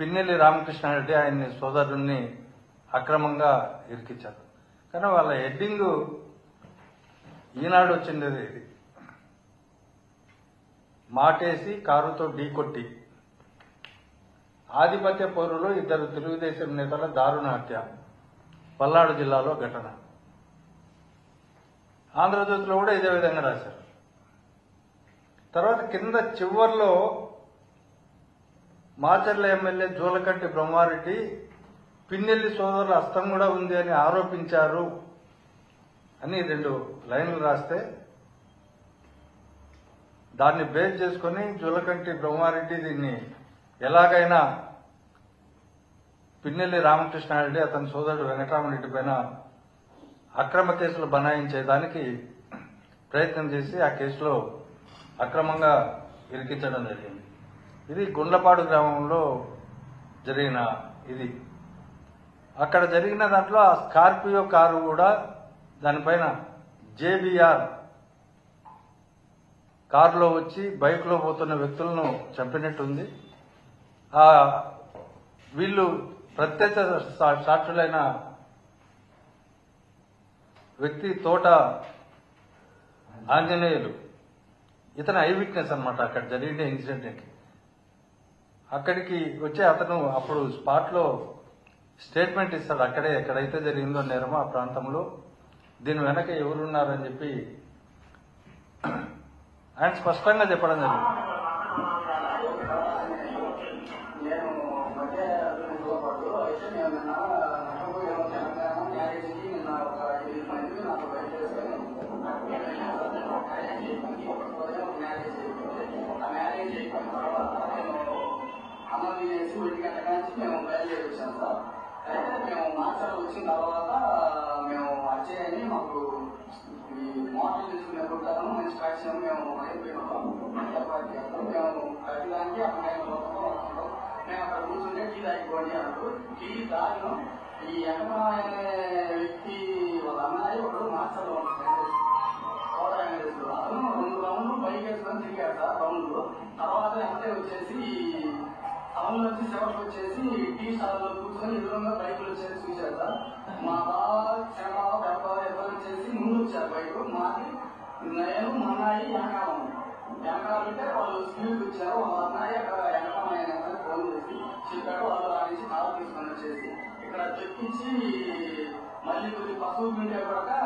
పిన్నెల్లి రామకృష్ణారెడ్డి ఆయన్ని సోదరుణ్ణి అక్రమంగా ఇరికించారు. కానీ వాళ్ళ హెడ్డింగ్ ఈనాడు వచ్చింది ఇది. మాటేసి కారుతో ఢీకొట్టి ఆధిపత్య పౌరులు ఇద్దరు తెలుగుదేశం నేతల దారుణ హత్య పల్నాడు జిల్లాలో ఘటన. ఆంధ్రజ్యోతిలో కూడా ఇదే విధంగా రాశారు. తర్వాత కింద చివర్లో మాచర్ల ఎమ్మెల్యే జోలకంటి బ్రహ్మారెడ్డి పిన్నెల్లి సోదరుల హస్తం కూడా ఉంది అని ఆరోపించారు అని రెండు లైన్లు రాస్తే దాన్ని బేస్ చేసుకొని జోలకంటి బ్రహ్మారెడ్డి దీన్ని ఎలాగైనా పిన్నెల్లి రామకృష్ణారెడ్డి అతని సోదరుడు వెంకటరామరెడ్డి పైన అక్రమ కేసులు బనాయించేదానికి ప్రయత్నం చేసి ఆ కేసులో అక్రమంగా ఇరికించడం జరిగింది. ఇది గుండ్లపాడు గ్రామంలో జరిగిన ఇది. అక్కడ జరిగిన దాంట్లో ఆ స్కార్పియో కారు కూడా దానిపైన జేబీఆర్ కారులో వచ్చి బైక్లో పోతున్న వ్యక్తులను చంపినట్టుంది. ఆ వీళ్ళు ప్రత్యక్ష సాక్షులైన వ్యక్తి తోట ఆంజనేయులు. ఇతను ఐ విట్నెస్ అనమాట అక్కడ జరిగిన ఇన్సిడెంట్ అక్కడికి వచ్చే అతను అప్పుడు స్పాట్లో స్టేట్మెంట్ ఇస్తాడు. అక్కడే ఎక్కడైతే జరిగిందో నేరమో ఆ ప్రాంతంలో. దీని వెనక ఎవరున్నారని చెప్పి ఆయన స్పష్టంగా చెప్పడం జరిగింది. అన్నం తినేసి ఒంటి గంట నుంచి మేము బయలుదేరి వచ్చాం సార్ అయితే మేము మాస్టర్ వచ్చిన తర్వాత మేము వచ్చాయని మాకు ఈ మోటార్ తీసుకునే మంచి కాక్ష్యం మేము అయిపోయినాం ఏర్పాటు చేస్తాం మేము ప్రతిదానికి అక్కడ మేము వస్తున్నాం మేము అక్కడ కూర్చుంటే టీ తాగిపోండి అన్నారు టీ తాగినాం ఈ ఎంకమా అనే వ్యక్తి వాళ్ళ అన్నయ్య ఒకడు మాస్టర్లో ఉంటాడు అతను రెండు రౌండ్లు పైకి వేసుకొని తిరిగాడు సార్ రౌండ్లు తర్వాత వెంటనే వచ్చేసి నుంచి చివరికి వచ్చేసి టీ స్టాల్లో కూర్చొని ఎదురుగా బైకులు వచ్చేసి చూశారు సార్ మా బావ చిన్నబావ పెద్దబావ ఎవరు వచ్చేసి ముందు వచ్చారు బైక్ మాది నేను మా అన్నయ్య వెనకాలం వెనకాల ఉంటే వాళ్ళు స్పీడ్ వచ్చారు వాళ్ళ అన్నయ్య అక్కడ వెనకాల ఆయన ఫోన్ చేసి చెప్పాడు వాళ్ళు ఆ నుంచి కాలు తీసుకొని వచ్చేసి ఇక్కడ తెప్పించి మళ్ళీ కొద్ది పశువు పిండే కూడా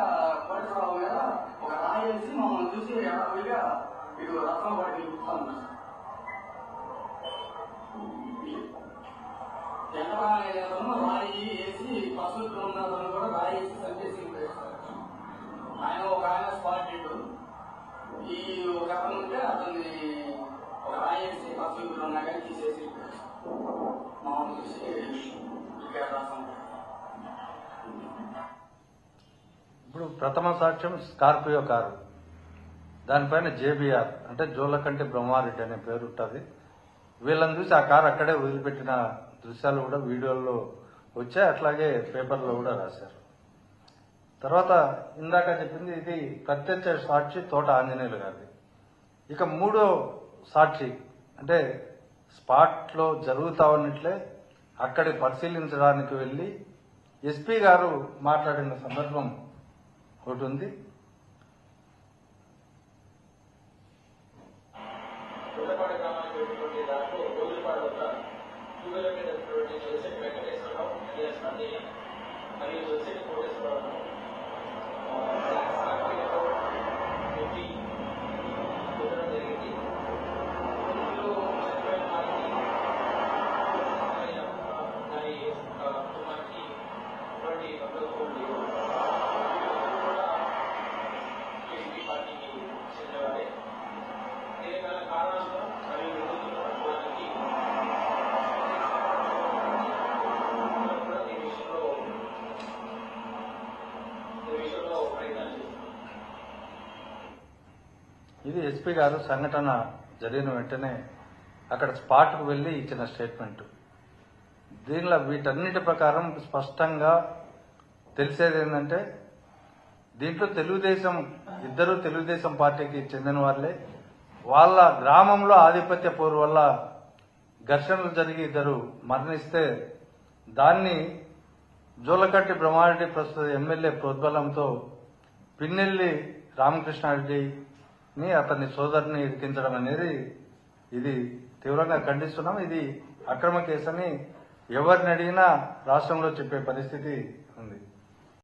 పరిసరాల మీద ఒక రాయి వేసి మమ్మల్ని చూసి ఎడవిగా ఇటు రత్నం పడి రాయి వేసి పశువులు ఉన్నదని కూడా రాయి వేసి ఆయన ఒక ఆయన ఈ ఒక అతను ఉంటే అతన్ని ఒక రాయి వేసి పశువులు ఉన్నా కానీ తీసేసి మామూలు చూసి ఇప్పుడు ప్రథమ సాక్ష్యం స్కార్పియో కారు. దానిపైన జేబీఆర్ అంటే జోలకంటి బ్రహ్మారెడ్డి అనే పేరు ఉంటుంది వీళ్ళని చూసి ఆ కారు అక్కడే వదిలిపెట్టిన దృశ్యాలు కూడా వీడియోల్లో వచ్చాయి. అట్లాగే పేపర్లో కూడా రాశారు. తర్వాత ఇందాక చెప్పింది ఇది ప్రత్యక్ష సాక్షి తోట ఆంజనేయులు గారిది. ఇక మూడో సాక్షి అంటే స్పాట్లో జరుగుతా ఉన్నట్లే అక్కడి పరిశీలించడానికి వెళ్ళి ఎస్పీ గారు మాట్లాడిన సందర్భం ఒకటి ఉంది. టూ వీలర్ మీద ఉన్నటువంటి వెంకటేశ్వరరావు alias మరియు జోసెఫ్ కోటేశ్వరరావు ఇది ఎస్పీ గారు సంఘటన జరిగిన వెంటనే అక్కడ స్పాట్కు వెళ్ళి ఇచ్చిన స్టేట్మెంట్ దీనిలో వీటన్నిటి ప్రకారం స్పష్టంగా తెలిసేది ఏంటంటే దీంట్లో తెలుగుదేశం ఇద్దరు తెలుగుదేశం పార్టీకి చెందిన వాళ్ళే. వాళ్ళ గ్రామంలో ఆధిపత్య పోరు వల్ల ఘర్షణలు జరిగి ఇద్దరు మరణిస్తే దాన్ని జోలకట్టి బ్రహ్మారెడ్డి ప్రస్తుత ఎమ్మెల్యే ప్రోద్బలంతో పిన్నెల్లి రామకృష్ణారెడ్డి ని అతని సోదరుని ఇరికించడం అనేది ఇది తీవ్రంగా ఖండిస్తున్నాం. ఇది అక్రమ కేసు అని ఎవరిని అడిగినా రాష్ట్రంలో చెప్పే పరిస్థితి ఉంది.